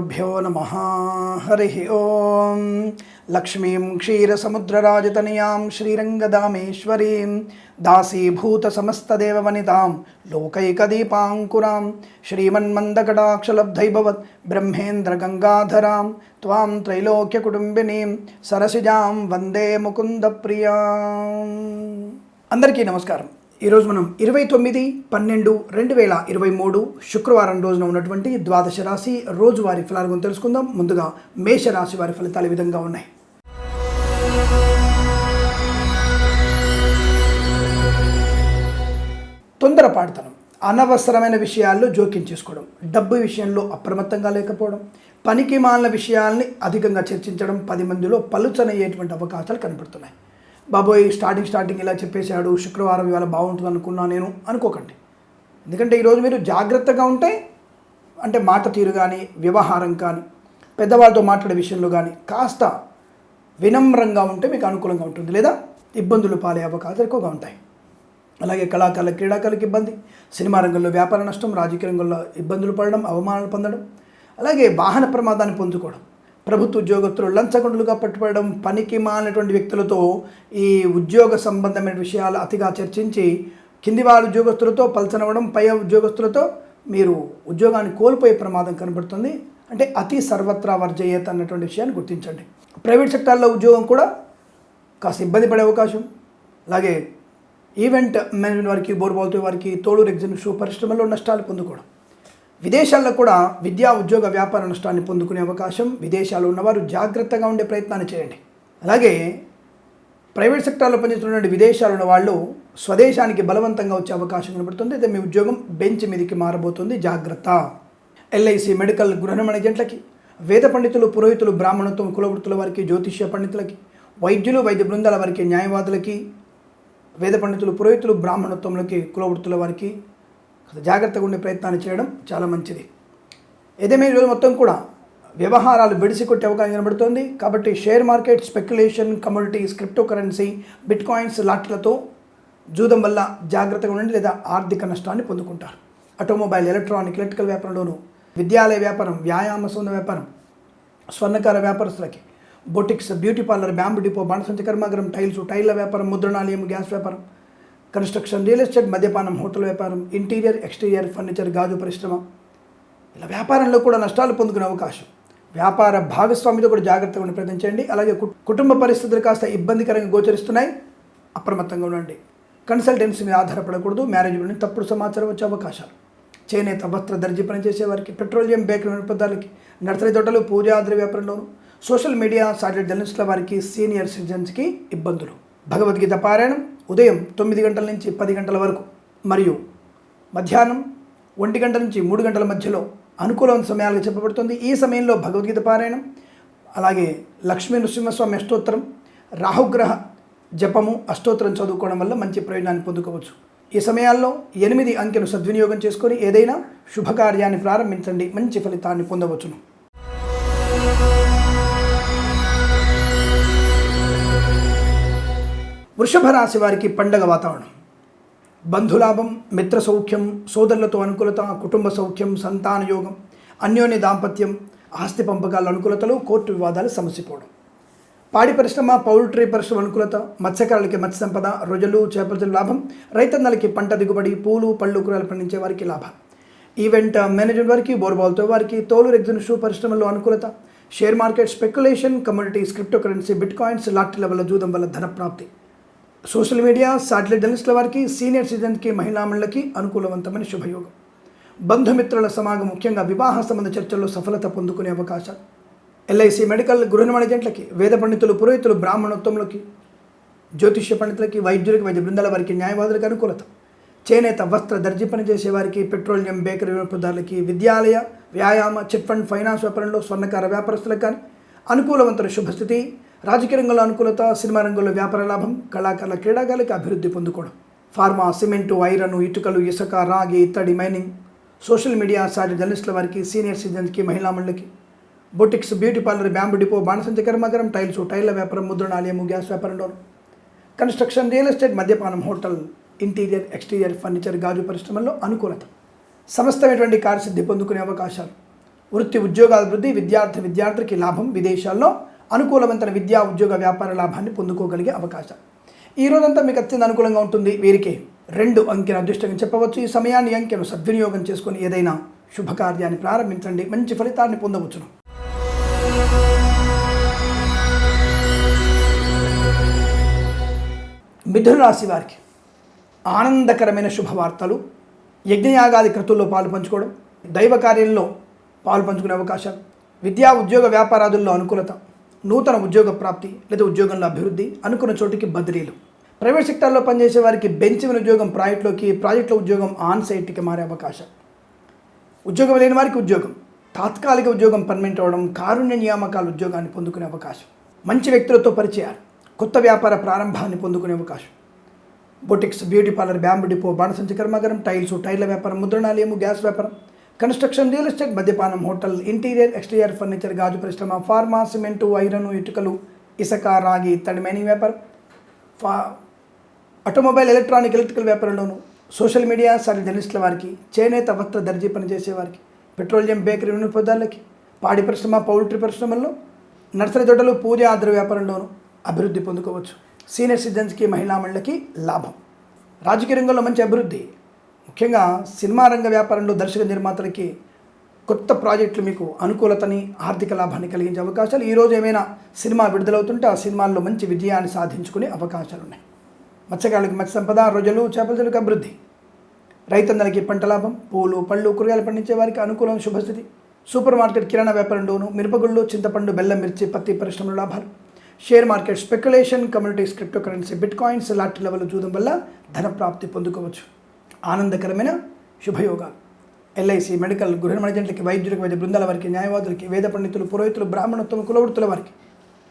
శ్రీగురుభ్యో నమ। హరి ఓం। లక్ష్మీం క్షీరసముద్రరాజతనయాం శ్రీరంగదామేశ్వరీం। దాసీభూతసమస్తదేవవనితాం లోకైకదీపాంకురాం। శ్రీమన్మందకటాక్షలబ్ధైభవత్ బ్రహ్మేంద్రగంగాధరాం। త్వాం త్రైలోక్యకుటుంబినీం సరసిజాం వందే ముకుందప్రియాం। అందరికీ నమస్కారం। ఈరోజు మనం ఇరవై తొమ్మిది పన్నెండు రెండు వేల ఇరవై మూడు శుక్రవారం రోజున ఉన్నటువంటి ద్వాదశ రాశి రోజువారి ఫలాల గురించి తెలుసుకుందాం. ముందుగా మేషరాశి వారి ఫలితాలు ఈ విధంగా ఉన్నాయి. తొందరపాటుతనం అనవసరమైన విషయాల్లో జోక్యం చేసుకోవడం డబ్బు విషయంలో అప్రమత్తంగా లేకపోవడం పనికి మాలిన విషయాల్ని అధికంగా చర్చించడం పది మందిలో పలుచనయ్యేటువంటి అవకాశాలు కనపడుతున్నాయి. బాబోయ్ స్టార్టింగ్ స్టార్టింగ్ ఇలా చెప్పేశాడు శుక్రవారం ఇవాళ బాగుంటుంది అనుకున్నా నేను అనుకోకండి. ఎందుకంటే ఈరోజు మీరు జాగ్రత్తగా ఉంటే అంటే మాట తీరు కానీ వ్యవహారం కానీ పెద్దవాళ్ళతో మాట్లాడే విషయంలో కానీ కాస్త వినమ్రంగా ఉంటే మీకు అనుకూలంగా ఉంటుంది లేదా? ఇబ్బందులు పాలే అవకాశాలు ఎక్కువగా ఉంటాయి. అలాగే కళాకారుల క్రీడాకారులకు ఇబ్బంది సినిమా రంగంలో వ్యాపార నష్టం రాజకీయ రంగంలో ఇబ్బందులు పడడం అవమానాలు పొందడం అలాగే వాహన ప్రమాదాన్ని పొందుకోవడం. ప్రభుత్వ ఉద్యోగస్తులు లంచగొండలుగా పట్టుబడడం పనికి మానటువంటి వ్యక్తులతో ఈ ఉద్యోగ సంబంధమైన విషయాలు అతిగా చర్చించి కింది వాళ్ళ ఉద్యోగస్తులతో పలచనవ్వడం పై ఉద్యోగస్తులతో మీరు ఉద్యోగాన్ని కోల్పోయే ప్రమాదం కనబడుతుంది. అంటే అతి సర్వత్రా వర్జయ్యత అన్నటువంటి విషయాన్ని గుర్తించండి. ప్రైవేట్ సెక్టార్లో ఉద్యోగం కూడా కాస్త ఇబ్బంది పడే అవకాశం. అలాగే ఈవెంట్ మేనేజ్మెంట్ వారికి బోర్బాల్తో వారికి తోడు ఎగ్జిబిషన్ షూ పరిశ్రమలో నష్టాలు పొందుకోవడం. విదేశాల్లో కూడా విద్యా ఉద్యోగ వ్యాపార నష్టాన్ని పొందుకునే అవకాశం విదేశాల్లో ఉన్నవారు జాగ్రత్తగా ఉండే ప్రయత్నాన్ని చేయండి. అలాగే ప్రైవేట్ సెక్టార్లో పనిచేస్తున్నటువంటి విదేశాలు ఉన్న వాళ్ళు స్వదేశానికి బలవంతంగా వచ్చే అవకాశం కనబడుతుంది. అయితే మీ ఉద్యోగం బెంచ్ మీదకి మారబోతుంది. జాగ్రత్త. ఎల్ఐసి మెడికల్ గృహ ఏజెంట్లకి వేద పండితులు పురోహితులు బ్రాహ్మణత్వం కులవృత్తుల వారికి జ్యోతిష్య పండితులకి వైద్యులు వైద్య బృందాల వారికి న్యాయవాదులకి వేద పండితులు పురోహితులు బ్రాహ్మణత్వంలోకి కులవృత్తుల వారికి జాగ్రత్తగా ఉండే ప్రయత్నాన్ని చేయడం చాలా మంచిది. ఏదేమే ఈరోజు మొత్తం కూడా వ్యవహారాలు బెడిసి కొట్టే అవకాశం కనబడుతోంది. కాబట్టి share market speculation commodities crypto currency bitcoins లాట్లతో జూదం వల్ల జాగ్రత్తగా ఉండండి లేదా ఆర్థిక నష్టాన్ని పొందుకుంటారు. ఆటోమొబైల్ ఎలక్ట్రానిక్ ఎలక్ట్రికల్ వ్యాపారంలోను విద్యాలయ వ్యాపారం వ్యాయామ సొంత వ్యాపారం స్వర్ణకార వ్యాపారస్తులకి boutiques beauty parlour bamboo depot బాణసంచ కర్మాగరం టైల్స్ టైళ్ళ వ్యాపారం ముద్రణాలయం గ్యాస్ వ్యాపారం కన్స్ట్రక్షన్ రియల్ ఎస్టేట్ మద్యపానం హోటల్ వ్యాపారం ఇంటీరియర్ ఎక్స్టీరియర్ ఫర్నిచర్ గాజు పరిశ్రమ. ఇలా వ్యాపారంలో కూడా నష్టాలు పొందుకునే అవకాశం. వ్యాపార భాగస్వామితో కూడా జాగ్రత్తగా ఉండి ప్రయత్నించండి అలాగే కుటుంబ పరిస్థితులు కాస్త ఇబ్బందికరంగా గోచరిస్తున్నాయి. అప్రమత్తంగా ఉండండి. కన్సల్టెన్సీ మీద ఆధారపడకూడదు. మ్యారేజ్ నుండి తప్పుడు సమాచారం వచ్చే అవకాశాలు. చేనేత వస్త్ర దర్జీ పనిచేసే వారికి పెట్రోలియం బేకరీ పదార్థాలకి నర్సరీ తోటలు పూజాద్రి వ్యాపారంలోను సోషల్ మీడియా సాటిలైట్ జర్నలిస్టుల వారికి సీనియర్ సిటిజన్స్కి ఇబ్బందులు. భగవద్గీత పారాయణం ఉదయం తొమ్మిది గంటల నుంచి పది గంటల వరకు. మరియు మధ్యాహ్నం ఒంటి గంట నుంచి మూడు గంటల మధ్యలో అనుకూలమైన సమయాలుగా చెప్పబడుతుంది. ఈ సమయంలో భగవద్గీత పారాయణం అలాగే లక్ష్మీ నృసింహస్వామి అష్టోత్తరం రాహుగ్రహ జపము అష్టోత్తరం చదువుకోవడం వల్ల మంచి ప్రయోజనాన్ని పొందుకోవచ్చు. ఈ సమయాల్లో ఎనిమిది అంకెను సద్వినియోగం చేసుకొని ఏదైనా శుభకార్యాన్ని ప్రారంభించండి. మంచి ఫలితాన్ని పొందవచ్చును. వృషభ రాశి వారికి పండగ వాతావరణం. బంధులాభం మిత్ర సౌఖ్యం సోదరులతో అనుకూలత కుటుంబ సౌఖ్యం సంతాన యోగం అన్యోన్య దాంపత్యం ఆస్తి పంపకాల అనుకూలతలు కోర్టు వివాదాలు సమసిపోవడం. పాడి పరిశ్రమ పౌల్ట్రీ పరిశ్రమ అనుకూలత మత్స్యకారులకి మత్స్య సంపద రొజలు చేపల లాభం రైతన్నలకి పంట దిగుబడి పూలు పళ్ళు కూరలు పండించే వారికి లాభం ఈవెంట్ మేనేజ్మెంట్ వారికి బోర్బాల్తో వారికి తోలు ఎగ్జిన్ షూ పరిశ్రమలో అనుకూలత share market speculation communities crypto currency bit coins లాటరీల వల్ల జూదం వల్ల ధన ప్రాప్తి సోషల్ మీడియా శాటిలైట్ జర్నలిస్టుల వారికి సీనియర్ సిటిజన్కి మహిళామణులకి అనుకూలవంతమైన శుభయోగం. బంధుమిత్రుల సమాగం ముఖ్యంగా వివాహ సంబంధ చర్చల్లో సఫలత పొందుకునే అవకాశాలు. ఎల్ఐసి మెడికల్ గృహ ఏజెంట్లకి వేద పండితులు పురోహితులు బ్రాహ్మణోత్వంలోకి జ్యోతిష్య పండితులకి వైద్యులకి వైద్య బృందాల వారికి న్యాయవాదులకు అనుకూలత. చేనేత వస్త్ర దర్జీ పనిచేసే వారికి పెట్రోలియం బేకరీ వినియోగదారులకి విద్యాలయ వ్యాయామ చిట్ ఫండ్ ఫైనాన్స్ వ్యాపారంలో స్వర్ణకార వ్యాపారస్తులకు కానీ అనుకూలవంతుల శుభస్థితి రాజకీయ రంగంలో అనుకూలత సినిమా రంగంలో వ్యాపార లాభం కళాకారుల క్రీడాకారులకు అభివృద్ధి పొందుకోవడం. ఫార్మా సిమెంటు ఐరన్ ఇటుకలు ఇసుక రాగి ఇత్తడి మైనింగ్. సోషల్ మీడియా సాటి జర్నలిస్టుల వారికి సీనియర్ సిటిజన్స్కి మహిళామణులకి. Boutiques beauty parlour bamboo depot బాణసంచ కర్మాగారం టైల్స్ టైర్ల వ్యాపారం ముద్రణాలయము గ్యాస్ వ్యాపారంలో కన్స్ట్రక్షన్ రియల్ ఎస్టేట్ మద్యపానం హోటల్ ఇంటీరియర్ ఎక్స్టీరియర్ ఫర్నిచర్ గాజు పరిశ్రమల్లో అనుకూలత. సమస్తమైనటువంటి కార్యసిద్ధి పొందుకునే అవకాశాలు. వృత్తి ఉద్యోగాభివృద్ధి విద్యార్థి విద్యార్థికి లాభం విదేశాల్లో అనుకూలవంతమైన విద్యా ఉద్యోగ వ్యాపార లాభాన్ని పొందుకోగలిగే అవకాశం. ఈ రోజంతా మీకు అత్యంత అనుకూలంగా ఉంటుంది. వీరికి రెండు అంకెను అదృష్టంగా చెప్పవచ్చు. ఈ సమయాన్ని అంకెను సద్వినియోగం చేసుకుని ఏదైనా శుభకార్యాన్ని ప్రారంభించండి. మంచి ఫలితాన్ని పొందవచ్చును. మిథున రాశి వారికి ఆనందకరమైన శుభవార్తలు యజ్ఞయాగాది కృతుల్లో పాలు పంచుకోవడం దైవ కార్యంలో పాలు పంచుకునే అవకాశాలు విద్యా ఉద్యోగ వ్యాపారాదుల్లో అనుకూలత నూతన ఉద్యోగ ప్రాప్తి లేదా ఉద్యోగంలో అభివృద్ధి అనుకున్న చోటికి బదిలీలు. ప్రైవేట్ సెక్టార్లో పనిచేసే వారికి బెంచిన ఉద్యోగం ప్రాజెక్టులోకి ప్రాజెక్టులో ఉద్యోగం ఆన్ సైట్కి మారే అవకాశం. ఉద్యోగం లేని వారికి ఉద్యోగం. తాత్కాలిక ఉద్యోగం పర్మనెంట్ అవ్వడం కారుణ్య నియామకాల ఉద్యోగాన్ని పొందుకునే అవకాశం. మంచి వ్యక్తులతో పరిచయాలు కొత్త వ్యాపార ప్రారంభాన్ని పొందుకునే అవకాశం. Boutiques beauty parlour bamboo depot బాణసంచి కర్మాగారం టైల్స్ టైర్ల వ్యాపారం ముద్రణాలయము గ్యాస్ వ్యాపారం. కన్స్ట్రక్షన్ రియల్ ఎస్టేట్ మద్యపానం హోటల్ ఇంటీరియర్ ఎక్స్టీరియర్ ఫర్నిచర్ గాజు పరిశ్రమ ఫార్మా సిమెంటు ఐరన్ ఇటుకలు ఇసుక రాగి ఇత్తడి మైనింగ్ వ్యాపారం ఫా ఆటోమొబైల్ ఎలక్ట్రానిక్ ఎలక్ట్రికల్ వ్యాపారంలోను సోషల్ మీడియా సారి జర్నలిస్టుల వారికి చేనేత వస్త్ర దర్జీ పనిచేసే వారికి పెట్రోలియం బేకరీ వినియోగదారులకి పాడి పరిశ్రమ పౌల్ట్రీ పరిశ్రమల్లో నర్సరీ తోటలు పూజ ఆద్ర వ్యాపారంలోను అభివృద్ధి పొందుకోవచ్చు. సీనియర్ సిటిజన్స్కి మహిళా మండలికి లాభం. రాజకీయ రంగంలో మంచి అభివృద్ధి. ముఖ్యంగా సినిమా రంగ వ్యాపారంలో దర్శక నిర్మాతలకి కొత్త ప్రాజెక్టులు మీకు అనుకూలతని ఆర్థిక లాభాన్ని కలిగించే అవకాశాలు. ఈరోజు ఏమైనా సినిమా విడుదలవుతుంటే ఆ సినిమాల్లో మంచి విజయాన్ని సాధించుకునే అవకాశాలు ఉన్నాయి. మత్స్యకారులకు మత్స్య సంపద రోజులు చేపలకు అభివృద్ధి. రైతన్నలకి పంట లాభం పూలు పళ్ళు కూరగాయలు పండించే వారికి అనుకూలం శుభస్థితి. సూపర్ మార్కెట్ కిరాణా వ్యాపారంలోను మిరపగుళ్ళు చింతపండు బెల్లం మిర్చి పత్తి పరిశ్రమల లాభాలు. Share market speculation communities crypto currency bit coins లాంటి లెవెల్ చూడడం వల్ల ధన ప్రాప్తి పొందుకోవచ్చు. ఆనందకరమైన శుభయోగాలు. ఎల్ఐసి మెడికల్ గృహ మణిజంట్లకి వైద్యులకి వైద్య బృందాల వారికి న్యాయవాదులకి వేద పండితులు పురోహితులు బ్రాహ్మణోత్తమ కులవృత్తుల వారికి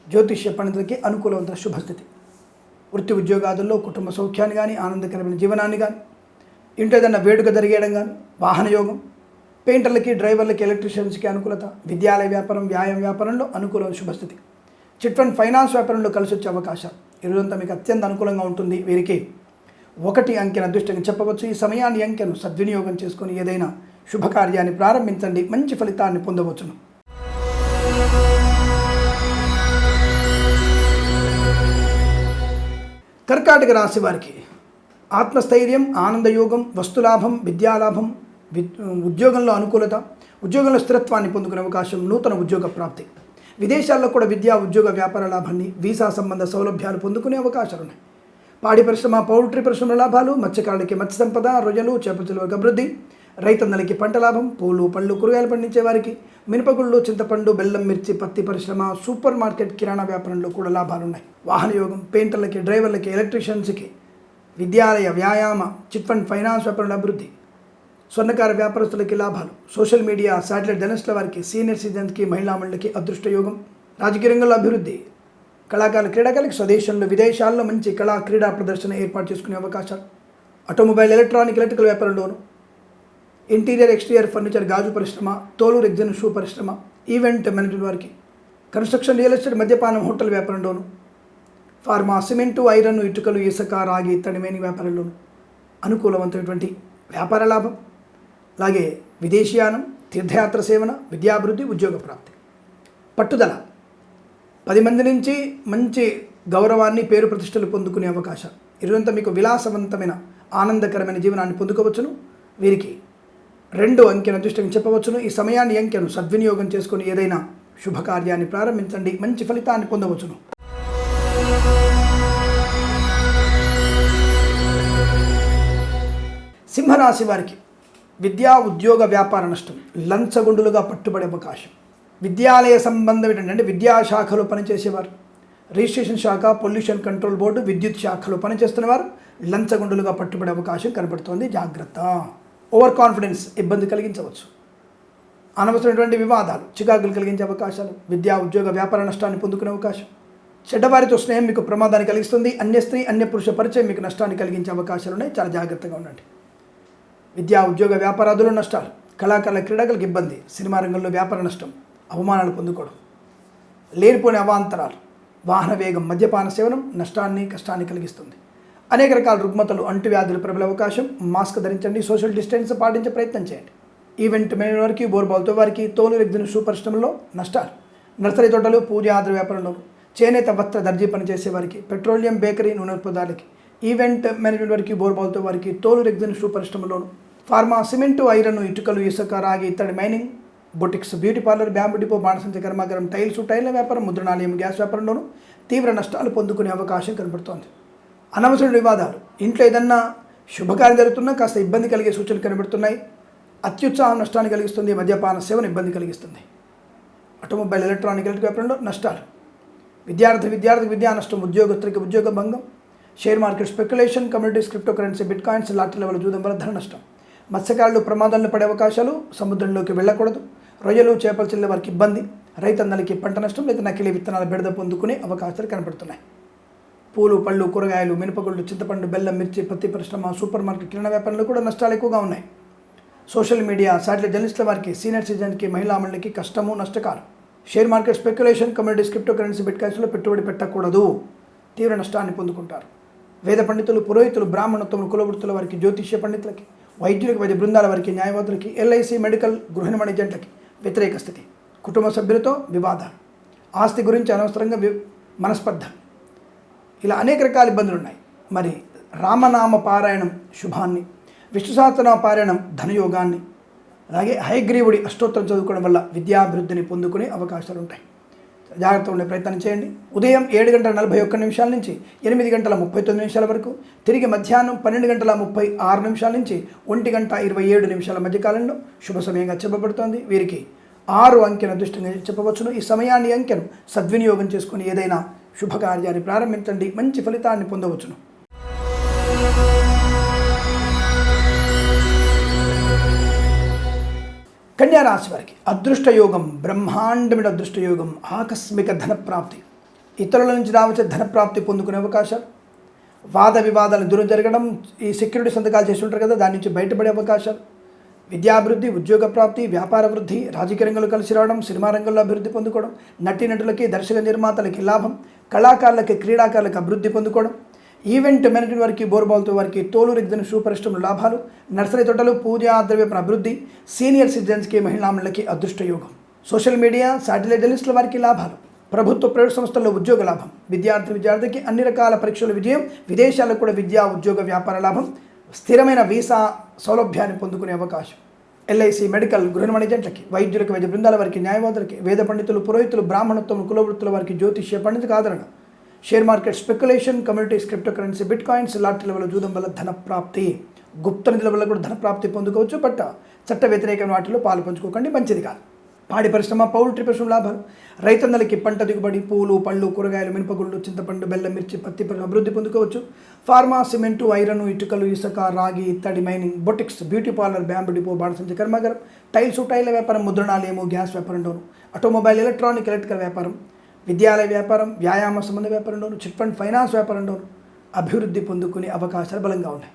జ్యోతిష్య పండితులకి అనుకూలవంతమైన శుభస్థితి. వృత్తి ఉద్యోగాదుల్లో కుటుంబ సౌఖ్యాన్ని కానీ ఆనందకరమైన జీవనాన్ని కానీ ఇంట్లో ఏదైనా వేడుక జరిగేయడం కానీ వాహన యోగం పెయింటర్లకి డ్రైవర్లకి ఎలక్ట్రీషియన్స్కి అనుకూలత విద్యాలయ వ్యాపారం వ్యాయామ వ్యాపారంలో అనుకూల శుభస్థితి. చిట్ ఫండ్ ఫైనాన్స్ వ్యాపారంలో కలిసి వచ్చే అవకాశం ఈరోజంతా మీకు అత్యంత అనుకూలంగా ఉంటుంది వీరికి. ఒకటి అంకెను అదృష్టంగా చెప్పవచ్చు. ఈ సమయాన్ని అంకెను సద్వినియోగం చేసుకొని ఏదైనా శుభకార్యాన్ని ప్రారంభించండి. మంచి ఫలితాన్ని పొందవచ్చును. కర్కాటక రాశి వారికి ఆత్మస్థైర్యం ఆనందయోగం వస్తులాభం విద్యాలాభం వి- ఉద్యోగంలో అనుకూలత ఉద్యోగంలో స్థిరత్వాన్ని పొందుకునే అవకాశం నూతన ఉద్యోగ ప్రాప్తి. విదేశాల్లో కూడా విద్యా ఉద్యోగ వ్యాపార లాభాన్ని వీసా సంబంధ సౌలభ్యాలు పొందుకునే అవకాశాలు ఉన్నాయి పాడి పరిశ్రమ పౌల్ట్రీ పరిశ్రమ లాభాలు మత్స్యకారులకి మత్స్య సంపద రొయ్యలు చేపల అభివృద్ధి రైతన్నలకి పంట లాభం పూలు పళ్ళు కూరగాయలు పండించే వారికి మినపగుళ్ళు చింతపండు బెల్లం మిర్చి పత్తి పరిశ్రమ సూపర్ మార్కెట్ కిరాణా వ్యాపారంలో కూడా లాభాలు ఉన్నాయి వాహన యోగం పెయింటర్లకి డ్రైవర్లకి ఎలక్ట్రీషియన్స్కి విద్యాలయ వ్యాయామ చిట్ ఫండ్ ఫైనాన్స్ వ్యాపారంలో అభివృద్ధి స్వర్ణకార వ్యాపారస్తులకి లాభాలు సోషల్ మీడియా శాటిలైట్ జర్నలిస్టుల వారికి సీనియర్ సిటిజన్స్కి మహిళా మండలికి అదృష్ట యోగం రాజకీయ రంగంలో అభివృద్ధి కళాకారులు క్రీడాకారులకు స్వదేశంలో విదేశాల్లో మంచి కళా క్రీడా ప్రదర్శన ఏర్పాటు చేసుకునే అవకాశాలు. ఆటోమొబైల్ ఎలక్ట్రానిక్ ఎలక్ట్రికల్ వ్యాపారంలోను. ఇంటీరియర్ ఎక్స్టీరియర్ ఫర్నిచర్ గాజు పరిశ్రమ తోలు రెగ్జన్ షూ పరిశ్రమ ఈవెంట్ మేనేజ్మెంట్ వారికి. కన్స్ట్రక్షన్ రియల్ ఎస్టేట్ మద్యపానం హోటల్ వ్యాపారంలోను. ఫార్మా సిమెంటు ఐరన్ ఇటుకలు ఇసుక రాగి తడిమేని వ్యాపారంలోను. అనుకూలవంతమైనటువంటి వ్యాపార లాభం. అలాగే విదేశీయానం తీర్థయాత్ర సేవన విద్యాభివృద్ధి ఉద్యోగ ప్రాప్తి. పట్టుదల. పది మంది నుంచి మంచి గౌరవాన్ని పేరు ప్రతిష్టలు పొందుకునే అవకాశం. ఇరువంతా మీకు విలాసవంతమైన ఆనందకరమైన జీవనాన్ని పొందుకోవచ్చును. వీరికి రెండు అంకెను అదృష్టంగా చెప్పవచ్చును. ఈ సమయాన్ని అంకెను సద్వినియోగం చేసుకుని ఏదైనా శుభకార్యాన్ని ప్రారంభించండి. మంచి ఫలితాన్ని పొందవచ్చును. సింహరాశి వారికి విద్యా ఉద్యోగ వ్యాపార నష్టం లంచగొండులుగా పట్టుబడే అవకాశం. విద్యాలయ సంబంధం ఏంటంటే విద్యాశాఖలో పనిచేసేవారు. రిజిస్ట్రేషన్ శాఖ పొల్యూషన్ కంట్రోల్ బోర్డు విద్యుత్ శాఖలో పనిచేస్తున్నవారు. లంచగొండులుగా పట్టుబడే అవకాశం కనబడుతోంది. జాగ్రత్త. ఓవర్ కాన్ఫిడెన్స్ ఇబ్బంది కలిగించవచ్చు. అనవసరమైనటువంటి వివాదాలు చికాకులు కలిగించే అవకాశాలు విద్యా ఉద్యోగ వ్యాపార నష్టాన్ని పొందుకునే అవకాశం. చెడ్డవారితో స్నేహం మీకు ప్రమాదాన్ని కలిగిస్తుంది. అన్య స్త్రీ అన్య పురుష పరిచయం మీకు నష్టాన్ని కలిగించే అవకాశాలు ఉన్నాయి. చాలా జాగ్రత్తగా ఉండండి. విద్యా ఉద్యోగ వ్యాపారాదులు నష్టాలు కళాకారుల క్రీడాకులకు ఇబ్బంది సినిమా రంగంలో వ్యాపార నష్టం అవమానాలు పొందుకోవడం. లేనిపోని అవాంతరాలు వాహన వేగం మద్యపాన సేవనం నష్టాన్ని కష్టాన్ని కలిగిస్తుంది. అనేక రకాల రుగ్మతలు అంటువ్యాధులు ప్రబల అవకాశం. మాస్క్ ధరించండి సోషల్ డిస్టెన్స్ పాటించే ప్రయత్నం చేయండి. ఈవెంట్ మేనేజ్ వారికి బోర్బాల్తో వారికి తోలు రెగ్జిన్ షూ పరిశ్రమలో నష్టాలు. నర్సరీ తోటలు పూజ ఆధార వ్యాపారంలో చేనేత వస్త్ర దర్జీ పనిచేసే వారికి పెట్రోలియం బేకరీ నూనె ఉత్పదాలకి ఈవెంట్ మేనేజ్మెంట్ వారికి బోర్బాల్తో వారికి తోలు రెగ్జిన్ షూ పరిశ్రమలోను ఫార్మా సిమెంటు ఐరన్ ఇటుకలు ఇసుక రాగి ఇత్తడి mining boutiques beauty parlour bamboo depot బాణసంచ కర్మాగారం టైల్స్ టైల్ల వ్యాపారం ముద్రణాలయం గ్యాస్ వ్యాపారంలోనూ తీవ్ర నష్టాలు పొందుకునే అవకాశం కనబడుతోంది. అనవసర వివాదాలు. ఇంట్లో ఏదన్నా శుభకార్యం జరుగుతున్నా కాస్త ఇబ్బంది కలిగే సూచనలు కనబడుతున్నాయి. అత్యుత్సాహం నష్టాన్ని కలిగిస్తుంది మద్యపాన సేవను ఇబ్బంది కలిగిస్తుంది. ఆటోమొబైల్ ఎలక్ట్రానిక్ ఎలక్ట్రిక్ వ్యాపారంలో నష్టాలు. విద్యార్థి విద్యార్థికి విద్యా నష్టం ఉద్యోగస్తులకి ఉద్యోగ భంగం. Share market speculation communities crypto currency bit coins lottery level జూదం వల్ల ధన నష్టం. మత్స్యకారులు ప్రమాదాలను పడే అవకాశాలు సముద్రంలోకి వెళ్ళకూడదు. రొయ్యలు చేపలు చెల్లే వారికి ఇబ్బంది. రైతన్నలకి పంట నష్టం లేదా నకిలీ విత్తనాల బెడద పొందుకునే అవకాశాలు కనపడుతున్నాయి పూలు పళ్ళు కూరగాయలు మినపగుళ్ళు చింతపండు బెల్లం మిర్చి పత్తి పరిశ్రమ సూపర్ మార్కెట్ కిరణ వ్యాపారంలో కూడా నష్టాలు ఎక్కువగా ఉన్నాయి. సోషల్ మీడియా సాటిలైట్ జర్నలిస్టుల వారికి సీనియర్ సిటిజన్కి మహిళా మండలికి కష్టము నష్టకాలం share market speculation communities crypto currency బిట్కాయిన్స్లో పెట్టుబడి పెట్టకూడదు. తీవ్ర నష్టాన్ని పొందుకుంటారు. వేద పండితులు పురోహితులు బ్రాహ్మణత్వములు కులవృత్తుల వారికి జ్యోతిష్య పండితులకి వైద్యులకు వైద్య బృందాల వారికి న్యాయవాదులకి ఎల్ఐసి మెడికల్ గృహ నిర్మాణ ఏజెంట్లకి వ్యతిరేక స్థితి. కుటుంబ సభ్యులతో వివాదాలు. ఆస్తి గురించి అనవసరంగా వి మనస్పర్ధ ఇలా అనేక రకాల ఇబ్బందులు ఉన్నాయి. మరి రామనామ పారాయణం శుభాన్ని విష్ణు సహస్రనామ పారాయణం ధనయోగాన్ని అలాగే హయగ్రీవుడి అష్టోత్తరం చదువుకోవడం వల్ల విద్యాభివృద్ధిని పొందుకునే అవకాశాలు ఉంటాయి. జాగ్రత్త ఉండే ప్రయత్నం చేయండి. ఉదయం ఏడు గంటల నలభై ఒక్క నిమిషాల నుంచి ఎనిమిది గంటల ముప్పై తొమ్మిది నిమిషాల వరకు తిరిగి మధ్యాహ్నం పన్నెండు గంటల ముప్పై ఆరు నిమిషాల నుంచి ఒంటి గంట ఇరవై ఏడు నిమిషాల మధ్యకాలంలో శుభ సమయంగా చెప్పబడుతోంది. వీరికి ఆరు అంకెను అదృష్టంగా చెప్పవచ్చును. ఈ సమయాన్ని అంకెను సద్వినియోగం చేసుకుని ఏదైనా శుభకార్యాన్ని ప్రారంభించండి. మంచి ఫలితాన్ని పొందవచ్చును. కన్యా రాశి వారికి అదృష్టయోగం బ్రహ్మాండమైన అదృష్టయోగం ఆకస్మిక ధనప్రాప్తి. ఇతరుల నుంచి రావచ్చే ధనప్రాప్తి పొందుకునే అవకాశాలు. వాద వివాదాలు దూరం జరగడం ఈ సెక్యూరిటీ సంతకాలు చేసి ఉంటారు కదా దాని నుంచి బయటపడే అవకాశాలు. విద్యాభివృద్ధి ఉద్యోగ ప్రాప్తి వ్యాపార వృద్ధి రాజకీయ రంగంలో కలిసి రావడం సినిమా రంగంలో అభివృద్ధి పొందుకోవడం నటీనటులకి దర్శక నిర్మాతలకి లాభం కళాకారులకి క్రీడాకారులకు అభివృద్ధి పొందుకోవడం. ఈవెంట్ మేనేజ్మెంట్ వారికి బోర్బాల్తో వారికి తోలు రిగ్జన్ షూ పరిశ్రమలు లాభాలు నర్సరీ తోటలు పూజా ద్రవ్యపణ అభివృద్ధి సీనియర్ సిటిజన్స్కి మహిళామణులకి అదృష్ట యోగం. సోషల్ మీడియా శాటిలైట్ జర్నలిస్టుల వారికి లాభాలు. ప్రభుత్వ ప్రైవేట్ సంస్థల్లో ఉద్యోగ లాభం. విద్యార్థి విద్యార్థికి అన్ని రకాల పరీక్షల విజయం విదేశాలకు కూడా విద్యా ఉద్యోగ వ్యాపార లాభం. స్థిరమైన వీసా సౌలభ్యాన్ని పొందుకునే అవకాశం. ఎల్ఐసి మెడికల్ గృహనిర్మాణ ఏజెంట్లకి వైద్యులకు వైద్య బృందాల వారికి న్యాయవాదులకి వేద పండితులు పురోహితులు బ్రాహ్మణత్వం కులవృత్తుల వారికి జ్యోతిష్య పండితులకు ఆదరణ. Share market speculation communities crypto currency bit coins లాంటి వల్ల జూదం వల్ల ధన ప్రాప్తి. గుప్త నిధుల వల్ల కూడా ధన ప్రాప్తి పొందుకోవచ్చు బట్ చట్ట వ్యతిరేకమైన వాటిలో పాలు పంచుకోకండి మంచిది కాదు. పాడి పరిశ్రమ పౌల్ట్రీ పరిశ్రమ లాభాలు. రైతన్నలకి పంట దిగుబడి పూలు పళ్ళు కూరగాయలు మినపగుళ్ళు చింతపండు బెల్లం మిర్చి పత్తి పరిశ్రమ అభివృద్ధి పొందుకోవచ్చు. ఫార్మా సిమెంటు ఐరన్ ఇటుకలు ఇసుక రాగి ఇత్తడి mining boutiques beauty parlour bamboo depot బాణసంచి కర్మాగారం టైల్స్ టైల వ్యాపారం ముద్రణాలయము గ్యాస్ వ్యాపారం వ్యాపారంలోను ఆటోమొబైల్ ఎలక్ట్రానిక్ ఎలక్ట్రికల్ వ్యాపారం. విద్యాలయ వ్యాపారం వ్యాయామ సంబంధ వ్యాపారంలోను చిట్ ఫండ్ ఫైనాన్స్ వ్యాపారంలోను అభివృద్ధి పొందుకునే అవకాశాలు బలంగా ఉన్నాయి.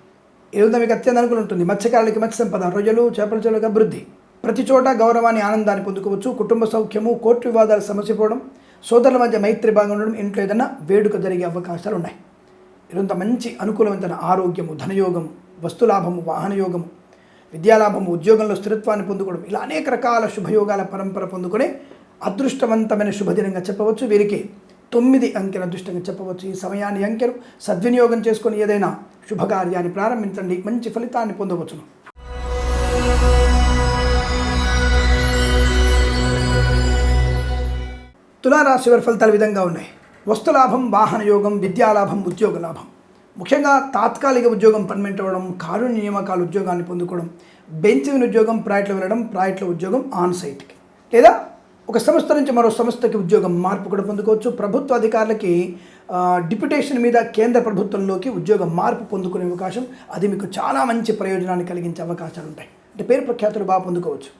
ఈ మీకు అత్యంత అనుకూలం ఉంటుంది. మత్స్యకారులకి మత్స్య సంపద రొయ్యలు చేపల చెరువులకు అభివృద్ధి. ప్రతి చోట గౌరవాన్ని ఆనందాన్ని పొందుకోవచ్చు. కుటుంబ సౌఖ్యము కోర్టు వివాదాలు సమస్య పోవడం సోదరుల మధ్య మైత్రి భాగం ఉండడం ఇంట్లో ఏదైనా వేడుక జరిగే అవకాశాలు ఉన్నాయి. ఇదంతా మంచి అనుకూలమైన ఆరోగ్యము ధనయోగము వస్తులాభము వాహనయోగము విద్యాలాభము ఉద్యోగంలో స్థిరత్వాన్ని పొందుకోవడం ఇలా అనేక రకాల శుభయోగాల పరంపర పొందుకునే అదృష్టవంతమైన శుభదినంగా చెప్పవచ్చు. వీరికి తొమ్మిది అంకెల అదృష్టంగా చెప్పవచ్చు. ఈ సమయాన్ని అంకెలు సద్వినియోగం చేసుకొని ఏదైనా శుభకార్యాన్ని ప్రారంభించండి. మంచి ఫలితాన్ని పొందవచ్చును. తులారాశి వారి ఫలితాలు విధంగా ఉన్నాయి. వస్తులాభం వాహన యోగం విద్యాలాభం ఉద్యోగ లాభం. ముఖ్యంగా తాత్కాలిక ఉద్యోగం పర్మనెంట్ అవ్వడం కారుణ్య నియామకాల ఉద్యోగాన్ని పొందుకోవడం బెంచ్ ఉద్యోగం ప్రాయట్లో వెళ్ళడం ప్రైవేట్లో ఉద్యోగం ఆన్ సైట్కి. లేదా ఒక సంస్థ నుంచి మరో సంస్థకి ఉద్యోగం మార్పు కూడా పొందుకోవచ్చు. ప్రభుత్వ అధికారులకి డిప్యుటేషన్ మీద కేంద్ర ప్రభుత్వంలోకి ఉద్యోగం మార్పు పొందుకునే అవకాశం అది మీకు చాలా మంచి ప్రయోజనాన్ని కలిగించే అవకాశాలు ఉంటాయి. అంటే పేరు ప్రఖ్యాతులు బాగా పొందుకోవచ్చు.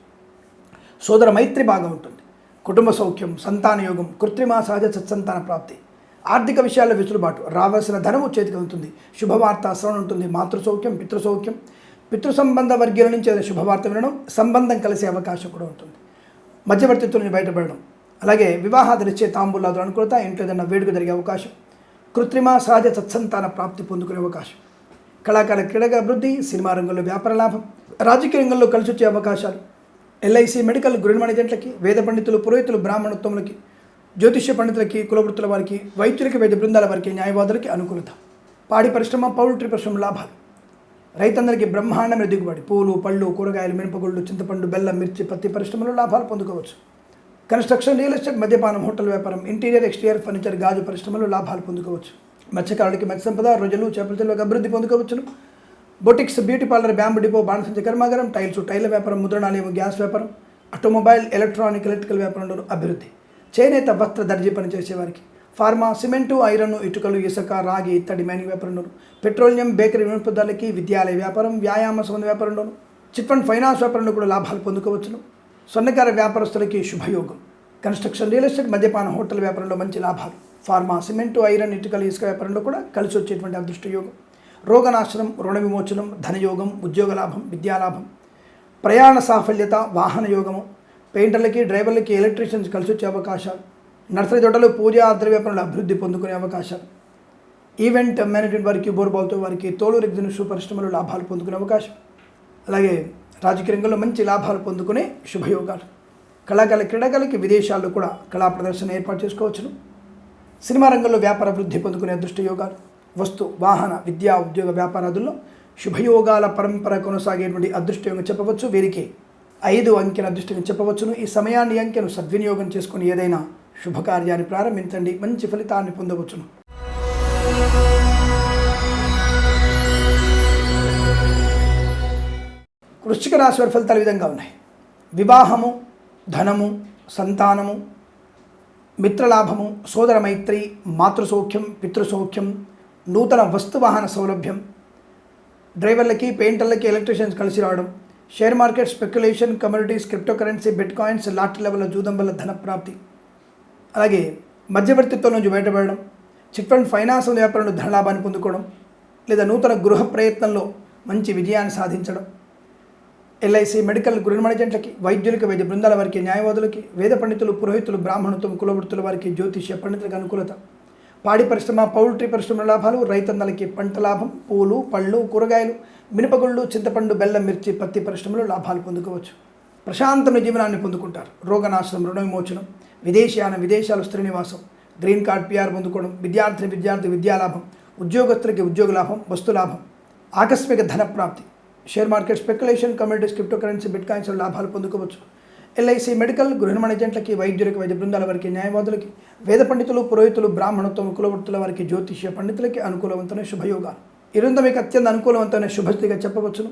సోదర మైత్రి బాగా ఉంటుంది. కుటుంబ సౌఖ్యం సంతాన యోగం కృత్రిమ సహజ సత్సంతాన ప్రాప్తి ఆర్థిక విషయాల్లో వెసులుబాటు రావాల్సిన ధనము చేతికి ఉంటుంది శుభవార్త శ్రవణం ఉంటుంది. మాతృ సౌఖ్యం పితృ సౌఖ్యం పితృ సంబంధ వర్గీయుల నుంచి శుభవార్త వినడం సంబంధం కలిసే అవకాశం కూడా ఉంటుంది. మధ్యవర్తిత్వం బయటపడడం. అలాగే వివాహాది ఇచ్చే తాంబూలాదులు అనుకూలత ఇంట్లో ఏదైనా వేడుక జరిగే అవకాశం కృత్రిమ సహజ సత్సంతాన ప్రాప్తి పొందుకునే అవకాశం కళాకార క్రీడగా అభివృద్ధి సినిమా రంగంలో వ్యాపార లాభం రాజకీయ రంగంలో కలిసి వచ్చే అవకాశాలు ఎల్ఐసి మెడికల్ గృహ ఏజెంట్లకి వేద పండితులు పురోహితులు బ్రాహ్మణోత్తములకి జ్యోతిష్య పండితులకి కులవృత్తుల వారికి వైద్యులకి వైద్య బృందాల వారికి న్యాయవాదులకి అనుకూలత. పాడి పరిశ్రమ పౌల్ట్రీ పరిశ్రమ లాభాలు. రైతందరికీ బ్రహ్మాండమైన దిగుబడి. పూలు పళ్ళు కూరగాయలు మినపగుళ్ళు చింతపండు బెల్లం మిర్చి పత్తి పరిశ్రమలో లాభాలు పొందుకోవచ్చు. కన్స్ట్రక్షన్ రియల్ ఎస్టేట్ మద్యపానం హోటల్ వ్యాపారం ఇంటీరియర్ ఎక్స్టీరియర్ ఫర్నిచర్ గాజు పరిశ్రమలో లాభాలు పొందుకోవచ్చు. మత్స్యకారులకి మత్స్య సంపద రోజులు చేపల చెరువులకు అభివృద్ధి పొందుకోవచ్చును. Boutiques beauty parlour bamboo depot బాణసంచ కర్మాగారం టైల్స్ టైల్ వ్యాపారం ముద్రణాలయం గ్యాస్ వ్యాపారం ఆటోమొబైల్ ఎలక్ట్రానిక్ ఎలక్ట్రికల్ వ్యాపారంలో అభివృద్ధి. చేనేత వస్త్ర దర్జీ పని చేసేవారికి ఫార్మా సిమెంటు ఐరన్ ఇటుకలు ఇసుక రాగి ఇత్తడి మైనింగ్ వ్యాపారంలోను పెట్రోలియం బేకరీ వినపదాలకి విద్యాలయ వ్యాపారం వ్యాయామ సంబంధ వ్యాపారంలోను చిట్ ఫండ్ ఫైనాన్స్ వ్యాపారంలో కూడా లాభాలు పొందుకోవచ్చును. స్వర్ణకార వ్యాపారస్తులకి శుభయోగం. కన్స్ట్రక్షన్ రియల్ ఎస్టేట్ మద్యపాన హోటల్ వ్యాపారంలో మంచి లాభాలు. ఫార్మా సిమెంటు ఐరన్ ఇటుకలు ఇసుక వ్యాపారంలో కూడా కలిసి వచ్చేటువంటి అదృష్టయోగం రోగనాశనం రుణ విమోచనం ధనయోగం ఉద్యోగ లాభం విద్యాలాభం ప్రయాణ సాఫల్యత వాహన యోగము. పెయింటర్లకి డ్రైవర్లకి ఎలక్ట్రీషియన్స్ కలిసి వచ్చే అవకాశాలు. నర్సరీ తోటలు పూజా ఆద్ర వ్యాపారంలో అభివృద్ధి పొందుకునే అవకాశాలు ఈవెంట్ మేనేజ్మెంట్ వారికి బోర్బాల్తో వారికి తోలు రెగ్జిన్ షూ పరిశ్రమలు లాభాలు పొందుకునే అవకాశం. అలాగే రాజకీయ రంగంలో మంచి లాభాలు పొందుకునే శుభయోగాలు. కళాకాల క్రీడాకాలకి విదేశాల్లో కూడా కళా ప్రదర్శన ఏర్పాటు చేసుకోవచ్చును. సినిమా రంగంలో వ్యాపార వృద్ధి పొందుకునే అదృష్ట యోగాలు. వస్తు వాహన విద్యా ఉద్యోగ వ్యాపారాదుల్లో శుభయోగాల పరంపర కొనసాగేటువంటి అదృష్టయోగం చెప్పవచ్చు. వీరికి ఐదు అంకెల అదృష్టంగా చెప్పవచ్చును. ఈ సమయాన్ని అంకెను సద్వినియోగం చేసుకుని ఏదైనా శుభకార్యాన్ని ప్రారంభించండి. మంచి ఫలితాన్ని పొందవచ్చును. వృశ్చిక రాశి వారి ఫలితాలు విధంగా ఉన్నాయి. వివాహము ధనము సంతానము మిత్రలాభము సోదర మైత్రి మాతృసౌఖ్యం పితృసౌఖ్యం నూతన వస్తువాహన సౌలభ్యం డ్రైవర్లకి పెయింటర్లకి ఎలక్ట్రీషియన్స్ కలిసి రావడం share market speculation communities crypto currency bitcoins lottery level జూదం వల్ల ధన ప్రాప్తి అలాగే మధ్యవర్తిత్వం నుంచి బయటపడడం చిట్ ఫండ్ ఫైనాన్స్ వ్యాపారంలో ధనలాభాన్ని పొందుకోవడం లేదా నూతన గృహ ప్రయత్నంలో మంచి విజయాన్ని సాధించడం. ఎల్ఐసి మెడికల్ గృహ ఏజెంట్లకి వైద్యులకి వైద్య బృందాల వారికి న్యాయవాదులకి వేద పండితులు పురోహితులు బ్రాహ్మణత్వం కులవృత్తుల వారికి జ్యోతిష్య పండితులకు అనుకూలత. పాడి పరిశ్రమ పౌల్ట్రీ పరిశ్రమ లాభాలు రైతన్నలకి పంట లాభం పూలు పళ్ళు కూరగాయలు మినపగుళ్ళు చింతపండు బెల్లం మిర్చి పత్తి పరిశ్రమలు లాభాలు పొందుకోవచ్చు. ప్రశాంతమైన జీవనాన్ని పొందుకుంటారు. రోగనాశనం రుణ విమోచనం విదేశీయాన విదేశాలు స్త్రీ నివాసం గ్రీన్ కార్డ్ పిఆర్ పొందుకోవడం విద్యార్థిని విద్యార్థి విద్యాలాభం ఉద్యోగస్తులకి ఉద్యోగ లాభం వస్తు లాభం ఆకస్మిక ధన ప్రాప్తి share market speculation communities crypto currency bitcoins లాభాలు పొందుకోవచ్చు. ఎల్ఐసి మెడికల్ గృహనిర్మాణ ఏజెంట్లకి వైద్యులకి వైద్య బృందాల వారికి న్యాయవాదులకి వేద పండితులు పురోహితులు బ్రాహ్మణత్వం కులవృత్తుల వారికి జ్యోతిష్య పండితులకి అనుకూలవంతమైన శుభయోగాలు. ఇరుంద మీకు అత్యంత అనుకూలవంతమైన శుభస్థితిగా చెప్పవచ్చును.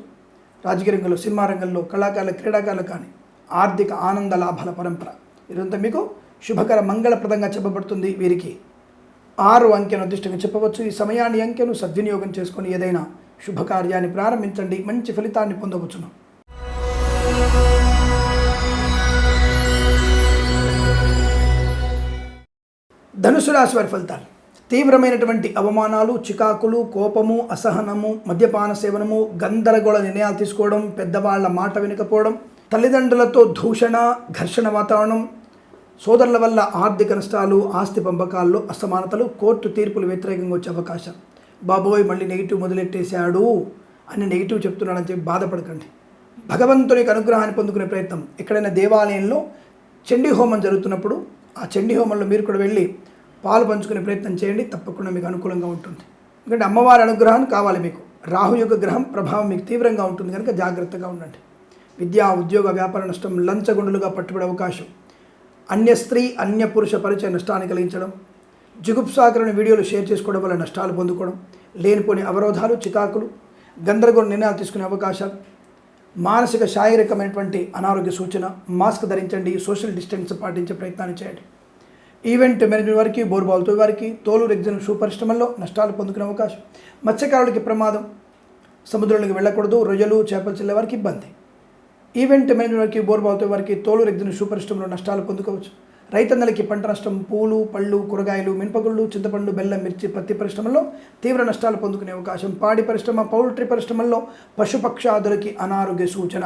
రాజకీయ రంగంలో సినిమా రంగంలో కళాకారుల క్రీడాకారులు కానీ ఆర్థిక ఆనంద లాభాల పరంపర. ఇదంతా మీకు శుభకర మంగళప్రదంగా చెప్పబడుతుంది వీరికి. ఆరు అంకెను అదృష్టంగా చెప్పవచ్చు. ఈ సమయాన్ని అంకెను సద్వినియోగం చేసుకొని ఏదైనా శుభకార్యాన్ని ప్రారంభించండి. మంచి ఫలితాన్ని పొందవచ్చును. ధనుసు రాశి వారి ఫలితాలు. తీవ్రమైనటువంటి అవమానాలు చికాకులు కోపము అసహనము మద్యపాన సేవనము గందరగోళ నిర్ణయాలు తీసుకోవడం పెద్దవాళ్ళ మాట వినకపోవడం తల్లిదండ్రులతో దూషణ ఘర్షణ వాతావరణం సోదరుల వల్ల ఆర్థిక నష్టాలు ఆస్తి పంపకాల్లో అసమానతలు కోర్టు తీర్పులు వ్యతిరేకంగా వచ్చే అవకాశం. బాబోయ్ మళ్ళీ నెగిటివ్ మొదలెట్టేశాడు అని నెగిటివ్ చెప్తున్నాడని చెప్పి బాధపడకండి. భగవంతుని యొక్క అనుగ్రహాన్ని పొందుకునే ప్రయత్నం. ఎక్కడైనా దేవాలయంలో చండీ హోమం జరుగుతున్నప్పుడు ఆ చండీ హోమంలో మీరు కూడా వెళ్ళి పాలు పంచుకునే ప్రయత్నం చేయండి తప్పకుండా మీకు అనుకూలంగా ఉంటుంది. ఎందుకంటే అమ్మవారి అనుగ్రహం కావాలి మీకు. రాహు యొక్క గ్రహం ప్రభావం మీకు తీవ్రంగా ఉంటుంది కనుక జాగ్రత్తగా ఉండండి. విద్యా ఉద్యోగ వ్యాపార నష్టం లంచగొండులుగా పట్టుబడే అవకాశం. అన్య స్త్రీ అన్య పురుష పరిచయ నష్టాన్ని కలిగించడం జుగుప్సాకరణ వీడియోలు షేర్ చేసుకోవడం వల్ల నష్టాలు పొందుకోవడం లేనిపోని అవరోధాలు చికాకులు గందరగోళ నిర్ణయాలు తీసుకునే అవకాశాలు మానసిక శారీరకమైనటువంటి అనారోగ్య సూచన మాస్క్ ధరించండి సోషల్ డిస్టెన్స్ పాటించే ప్రయత్నాన్ని చేయండి. ఈవెంట్ మేనేజ్మెంట్ వారికి బోర్బాల్తో వారికి తోలు రెగ్జిన్ షూ పరిశ్రమల్లో నష్టాలు పొందుకునే అవకాశం. మత్స్యకారులకి ప్రమాదం సముద్రంలోకి వెళ్ళకూడదు రొయ్యలు చేపలు చెల్లే వారికి ఇబ్బంది. ఈవెంట్ మేనేజ్మెంట్ వారికి వారికి తోలు రెగ్గిన షూ పరిశ్రమలో నష్టాలు పొందుకోవచ్చు. రైతన్నలకి పంట నష్టం పూలు పళ్ళు కూరగాయలు మినపగుళ్ళు చింతపండు బెల్లం మిర్చి పత్తి పరిశ్రమల్లో తీవ్ర నష్టాలు పొందుకునే అవకాశం. పాడి పరిశ్రమ పౌల్ట్రీ పరిశ్రమల్లో పశుపక్షాదులకి అనారోగ్య సూచన.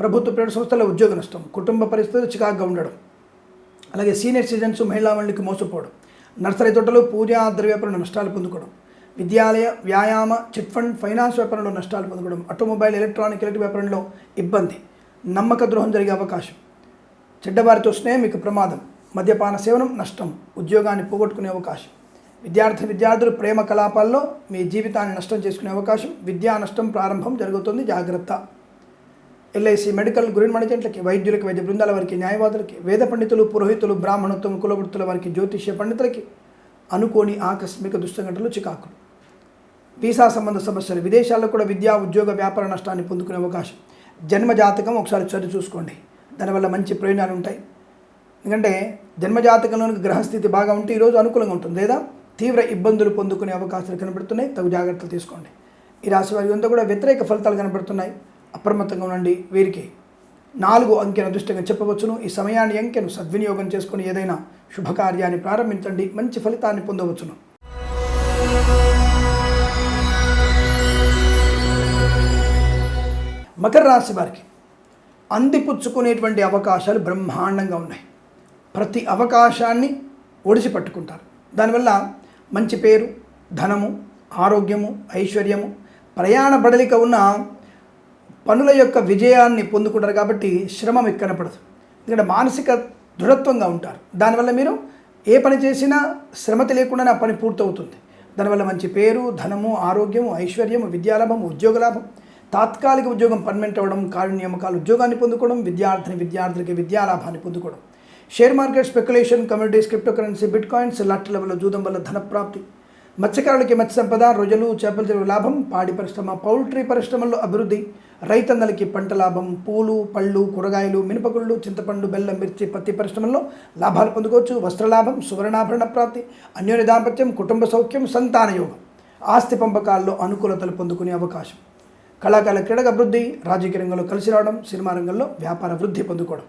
ప్రభుత్వ ప్రైవేట్ సంస్థల ఉద్యోగ నష్టం కుటుంబ పరిస్థితులు చికాగ్గా ఉండడం. అలాగే సీనియర్ సిటిజన్స్ మహిళా మండలికి మోసపోవడం. నర్సరీ తోటలు పూజా ద్రవ్యాపారంలో నష్టాలు పొందుకోవడం. విద్యాలయ వ్యాయామ చిట్ ఫండ్ ఫైనాన్స్ వ్యాపారంలో నష్టాలు పొందడం ఆటోమొబైల్ ఎలక్ట్రానిక్ ఎలక్ట్రిక్ వ్యాపారంలో ఇబ్బంది నమ్మక ద్రోహం జరిగే అవకాశం. చెడ్డవారితో స్నేహం మీకు ప్రమాదం మద్యపాన సేవనం నష్టం ఉద్యోగాన్ని పోగొట్టుకునే అవకాశం. విద్యార్థి విద్యార్థులు ప్రేమ కలాపాల్లో మీ జీవితాన్ని నష్టం చేసుకునే అవకాశం విద్యా నష్టం ప్రారంభం జరుగుతుంది. జాగ్రత్త. ఎల్ఐసి మెడికల్ గురి మణిజెంట్లకి వైద్యులకి వైద్య బృందాల వారికి న్యాయవాదులకి వేద పండితులు పురోహితులు బ్రాహ్మణత్వం కులవృత్తుల వారికి జ్యోతిష్య పండితులకి అనుకోని ఆకస్మిక దుష్టఘటనలు చికాకులు. వీసా సంబంధ సమస్యలు విదేశాల్లో కూడా విద్యా ఉద్యోగ వ్యాపార నష్టాన్ని పొందుకునే అవకాశం. జన్మ జాతకం ఒకసారి చదివి చూసుకోండి. దానివల్ల మంచి ప్రయోజనాలు ఉంటాయి. ఎందుకంటే జన్మజాతకంలోని గ్రహస్థితి బాగా ఉంటే ఈరోజు అనుకూలంగా ఉంటుంది లేదా? తీవ్ర ఇబ్బందులు పొందుకునే అవకాశాలు కనబడుతున్నాయి. తగు జాగ్రత్తలు తీసుకోండి. ఈ రాశి వారి అంతా కూడా వ్యతిరేక ఫలితాలు కనబడుతున్నాయి. అప్రమత్తంగా ఉండండి. వీరికి నాలుగు అంకెను అదృష్టంగా చెప్పవచ్చును. ఈ సమయాన్ని అంకెను సద్వినియోగం చేసుకుని ఏదైనా శుభకార్యాన్ని ప్రారంభించండి. మంచి ఫలితాన్ని పొందవచ్చును. మకర రాశి వారికి అందిపుచ్చుకునేటువంటి అవకాశాలు బ్రహ్మాండంగా ఉన్నాయి. ప్రతి అవకాశాన్ని ఒడిసి పట్టుకుంటారు. దానివల్ల మంచి పేరు ధనము ఆరోగ్యము ఐశ్వర్యము ప్రయాణ బడలిక ఉన్న పనుల యొక్క విజయాన్ని పొందుకుంటారు కాబట్టి శ్రమం మీకు పడదు. ఎందుకంటే మానసిక దృఢత్వంగా ఉంటారు. దానివల్ల మీరు ఏ పని చేసినా శ్రమ లేకుండా ఆ పని పూర్తవుతుంది. దానివల్ల మంచి పేరు ధనము ఆరోగ్యము ఐశ్వర్యము విద్యాలాభము ఉద్యోగ లాభం తాత్కాలిక ఉద్యోగం పర్మనెంట్ అవ్వడం కారు నియామకాలు ఉద్యోగాన్ని పొందుకోవడం విద్యార్థిని విద్యార్థులకి విద్యాలాభాన్ని పొందుకోవడం. Share market speculation communities crypto currency bitcoins లట్ లెవెల్లో జూదం వల్ల ధన ప్రాప్తి మత్స్యకారులకి మత్స్య సంపద రొయ్యలు చేపల చెరువు లాభం పాడి పరిశ్రమ పౌల్ట్రీ పరిశ్రమల్లో అభివృద్ధి. రైతన్నలకి పంట లాభం పూలు పళ్ళు కూరగాయలు మినపగుళ్ళు చింతపండు బెల్లం మిర్చి పత్తి పరిశ్రమల్లో లాభాలు పొందుకోవచ్చు. వస్త్రలాభం సువర్ణాభరణ ప్రాప్తి అన్యోన్య దాంపత్యం కుటుంబ సౌఖ్యం సంతాన యోగం. ఆస్తి పంపకాల్లో అనుకూలతలు పొందుకునే అవకాశం. కళాకాల క్రీడక అభివృద్ధి రాజకీయ రంగంలో కలిసి రావడం సినిమా రంగంలో వ్యాపార వృద్ధి పొందుకోవడం.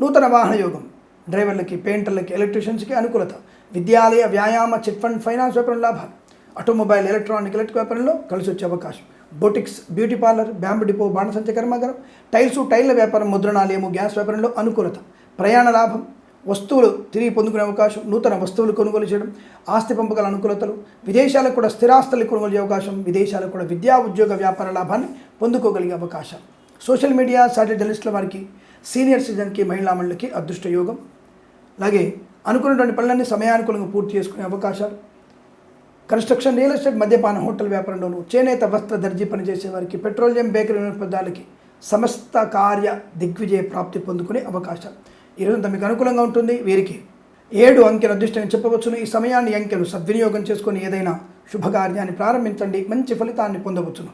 నూతన వాహన యోగం డ్రైవర్లకి పెయింటర్లకి ఎలక్ట్రీషియన్స్కి అనుకూలత విద్యాలయ వ్యాయామ చిట్ ఫండ్ ఫైనాన్స్ వ్యాపారం లాభాలు. ఆటోమొబైల్ ఎలక్ట్రానిక్ ఎలక్ట్రిక్ వ్యాపారంలో కలిసి వచ్చే అవకాశం. Boutiques beauty parlour bamboo depot బాణసంచ కర్మాగారం టైల్స్ టైర్ల వ్యాపారం ముద్రణాలయము గ్యాస్ వ్యాపారంలో అనుకూలత. ప్రయాణ లాభం వస్తువులు తిరిగి పొందుకునే అవకాశం నూతన వస్తువులు కొనుగోలు చేయడం ఆస్తి పంపగల అనుకూలతలు విదేశాలకు కూడా స్థిరాస్తులు కొనుగోలు చేయ అవకాశం విదేశాలకు కూడా విద్యా ఉద్యోగ వ్యాపార లాభాన్ని పొందుకోగలిగే అవకాశం. సోషల్ మీడియా సాటిలైట్ జర్నలిస్టుల వారికి సీనియర్ సిటిజన్కి మహిళా మండలికి అదృష్ట యోగం. అలాగే అనుకున్నటువంటి పనులన్నీ సమయానుకూలంగా పూర్తి చేసుకునే అవకాశాలు. కన్స్ట్రక్షన్ రియల్ ఎస్టేట్ మద్యపాన హోటల్ వ్యాపారంలోను చేనేత వస్త్ర దర్జీ పనిచేసే వారికి పెట్రోలియం బేకరీ పదాలకి సమస్త కార్య దిగ్విజయ ప్రాప్తి పొందుకునే అవకాశం. ఈరోజు మీకు అనుకూలంగా ఉంటుంది వీరికి. ఏడు అంకెల అదృష్టం చెప్పవచ్చును. ఈ సమయాన్ని అంకెలు సద్వినియోగం చేసుకొని ఏదైనా శుభకార్యాన్ని ప్రారంభించండి. మంచి ఫలితాన్ని పొందవచ్చును.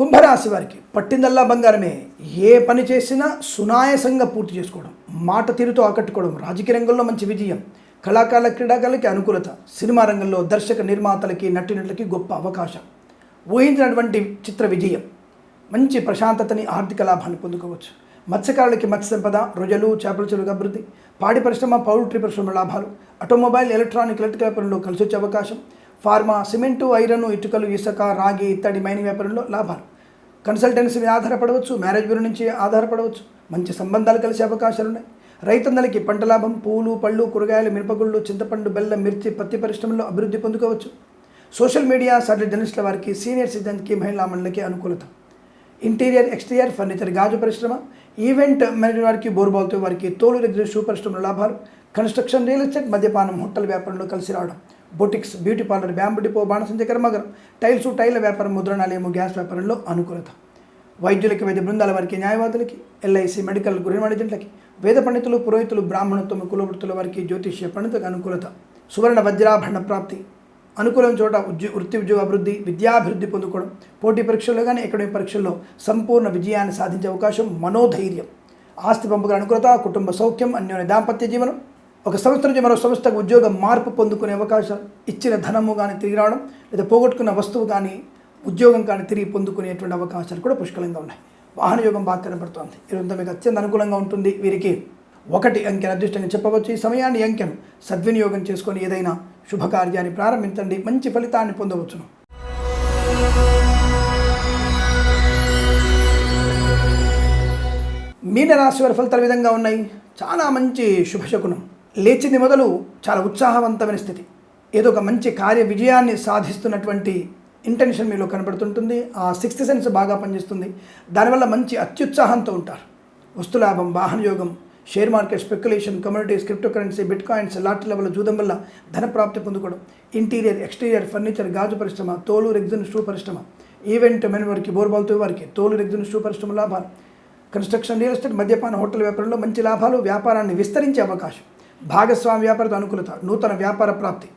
కుంభరాశి వారికి పట్టిందల్లా బంగారమే. ఏ పని చేసినా సునాయసంగా పూర్తి చేసుకోవడం మాట తీరుతో ఆకట్టుకోవడం రాజకీయ రంగంలో మంచి విజయం కళాకారుల క్రీడాకారులకి అనుకూలత సినిమా రంగంలో దర్శక నిర్మాతలకి నటినట్లకి గొప్ప అవకాశం. ఊహించినటువంటి చిత్ర విజయం. మంచి ప్రశాంతతని ఆర్థిక లాభాన్ని పొందుకోవచ్చు. మత్స్యకారులకి మత్స్య సంపద రొయ్యలు చేపల చెరువుగా అభివృద్ధి పాడి పరిశ్రమ పౌల్ట్రీ పరిశ్రమ లాభాలు ఆటోమొబైల్ ఎలక్ట్రానిక్ ఎలక్ట్రిక్ వ్యాపారంలో కలిసి వచ్చే అవకాశం ఫార్మా సిమెంటు ఐరన్ ఇటుకలు ఇసుక రాగి ఇత్తడి మైనింగ్ వ్యాపారంలో లాభాలు. కన్సల్టెన్సీ మీద ఆధారపడవచ్చు మ్యారేజ్ బ్యూరో నుంచి ఆధారపడవచ్చు మంచి సంబంధాలు కలిసే అవకాశాలు ఉన్నాయి. రైతన్నలకి పంట లాభం పూలు పళ్ళు కూరగాయలు మిరపగుళ్ళు చింతపండు బెల్లం మిర్చి పత్తి పరిశ్రమలో అభివృద్ధి పొందుకోవచ్చు. సోషల్ మీడియా సాటిలైట్ జర్నలిస్టుల వారికి సీనియర్ సిటిజన్కి మహిళా మండలికి అనుకూలత. ఇంటీరియర్ ఎక్స్టీరియర్ ఫర్నిచర్ గాజు పరిశ్రమ ఈవెంట్ మేనేజర్ వారికి బోర్బాల్తో వారికి తోలు దగ్గర షూ పరిశ్రమల లాభాలు. కన్స్ట్రక్షన్ రియల్ ఎస్టేట్ మద్యపానం హోటల్ వ్యాపారంలో కలిసి రావడం. Boutiques beauty parlour bamboo depot బాణసంచ కర్మగరం టైల్స్ టైల వ్యాపారం ముద్రణాలయము గ్యాస్ వ్యాపారంలో అనుకూలత. వైద్యులకి వైద్య బృందాల వారికి న్యాయవాదులకి ఎల్ఐసి మెడికల్ గృహ మేనేజెంట్లకి వేద పండితులు పురోహితులు బ్రాహ్మణత్వం కులవృత్తుల వారికి జ్యోతిష్య పండితులకు అనుకూలత. సువర్ణ వజ్రాభరణ ప్రాప్తి. అనుకూలం చోట ఉద్యో వృత్తి ఉద్యోగ అభివృద్ధి విద్యాభివృద్ధి పొందుకోవడం పోటీ పరీక్షల్లో కానీ అకాడమిక్ పరీక్షల్లో సంపూర్ణ విజయాన్ని సాధించే అవకాశం మనోధైర్యం. ఆస్తి పంపకల అనుకూలత కుటుంబ సౌఖ్యం అన్యోన్య దాంపత్య జీవనం ఒక సంస్థ నుంచి మరో సంస్థకు ఉద్యోగ మార్పు పొందుకునే అవకాశం ఇచ్చిన ధనము కానీ తిరిగి రావడం లేదా పోగొట్టుకున్న వస్తువు కానీ ఉద్యోగం కానీ తిరిగి పొందుకునేటువంటి అవకాశాలు కూడా పుష్కలంగా ఉన్నాయి. వాహన యోగం బాగా కనబడుతోంది. ఇదంతా మీకు అత్యంత అనుకూలంగా ఉంటుంది వీరికి. ఒకటి అంకెను అదృష్టంగా చెప్పవచ్చు. ఈ సమయాన్ని అంకెను సద్వినియోగం చేసుకొని ఏదైనా శుభకార్యాన్ని ప్రారంభించండి మంచి ఫలితాన్ని పొందవచ్చును. మీనరాశి వారి ఫలితాలు విధంగా ఉన్నాయి? చాలా మంచి శుభశకునం లేచింది మొదలు చాలా ఉత్సాహవంతమైన స్థితి. ఏదో ఒక మంచి కార్య విజయాన్ని సాధిస్తున్నటువంటి ఇంటెన్షన్ మీలో కనబడుతుంటుంది. ఆ సిక్స్త్ సెన్స్ బాగా పనిచేస్తుంది. దానివల్ల మంచి అత్యుత్సాహంతో ఉంటారు. వస్తులాభం వాహనయోగం share market speculation communities crypto currency bitcoins lottery level జూదం వల్ల ధన ప్రాప్తి పొందుకోవడం ఇంటీరియర్ ఎక్స్టీరియర్ ఫర్నిచర్ గాజు పరిశ్రమ తోలు రెగ్జిన్ షూ పరిశ్రమ. ఈవెంట్ మెన్ వారికి బోర్బాల్తో వారికి తోలు రెగ్జిన్ షూ పరిశ్రమ లాభాలు. కన్స్ట్రక్షన్ రియల్ ఎస్టేట్ మద్యపాన హోటల్ వ్యాపారంలో మంచి లాభాలు వ్యాపారాన్ని విస్తరించే అవకాశం. భాగస్వామి వ్యాపారత అనుకూలత నూతన వ్యాపార ప్రాప్తి.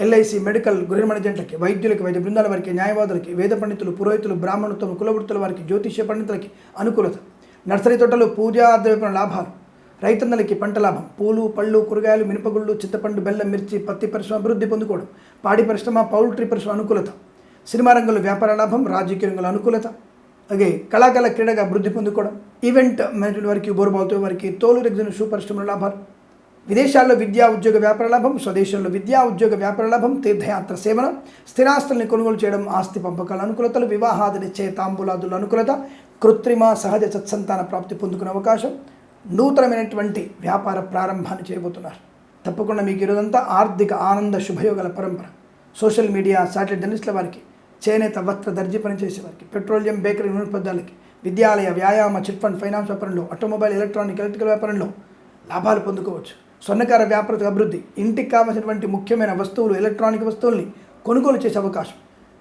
ఎల్ఐసి మెడికల్ గృహ మేనేజెంట్లకి వైద్యులకి వైద్య బృందాల వారికి న్యాయవాదులకి వేద పండితులు పురోహితులు బ్రాహ్మణుత్వం కులవృత్తుల వారికి జ్యోతిష్య పండితులకి అనుకూలత. నర్సరీ తోటలు పూజా ద్రవ్యపణ లాభాలు. రైతన్నలకి పంట లాభం. పూలు పళ్ళు కూరగాయలు మినపగుళ్ళు చింతపండు బెల్లం మిర్చి పత్తి పరిశ్రమ అభివృద్ధి పొందుకోవడం. పాడి పరిశ్రమ పౌల్ట్రీ పరిశ్రమ అనుకూలత. సినిమా రంగంలో వ్యాపార లాభం రాజకీయ రంగంలో అనుకూలత. అలాగే కళాకళ క్రీడగా అభివృద్ధి పొందుకోవడం. ఈవెంట్ మేనేజ్మెంట్ వారికి బోరుబావుతో వారికి తోలు రెగ్జిన షూ పరిశ్రమల లాభాలు. విదేశాల్లో విద్యా ఉద్యోగ వ్యాపార లాభం స్వదేశంలో విద్యా ఉద్యోగ వ్యాపార లాభం తీర్థయాత్ర సేవనం. స్థిరాస్తుల్ని కొనుగోలు చేయడం ఆస్తి పంపకాల అనుకూలతలు వివాహాది నిశ్చయ తాంబూలాదుల అనుకూలత. కృత్రిమ సహజ సత్సంతాన ప్రాప్తి పొందుకునే అవకాశం. నూతనమైనటువంటి వ్యాపార ప్రారంభాన్ని చేయబోతున్నారు. తప్పకుండా మీకు ఈరోజంతా ఆర్థిక ఆనంద శుభయోగాల పరంపర సోషల్ మీడియా శాటిలైట్ జర్నలిస్టుల వారికి చేనేత వస్త్ర దర్జీ పనిచేసే వారికి పెట్రోలియం బేకరీ వినోత్పదాలకి విద్యాలయ వ్యాయామ చిట్ ఫండ్ ఫైనాన్స్ వ్యాపారంలో ఆటోమొబైల్ ఎలక్ట్రానిక్ ఎలక్ట్రికల్ వ్యాపారంలో లాభాలు పొందుకోవచ్చు. స్వర్ణకార వ్యాపార అభివృద్ధి ఇంటికి కావాల్సినటువంటి ముఖ్యమైన వస్తువులు ఎలక్ట్రానిక్ వస్తువుల్ని కొనుగోలు చేసే అవకాశం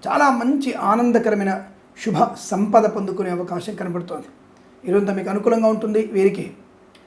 చాలా మంచి ఆనందకరమైన శుభ సంపద పొందుకునే అవకాశం కనబడుతోంది. ఈరోజు మీకు అనుకూలంగా ఉంటుంది. వీరికి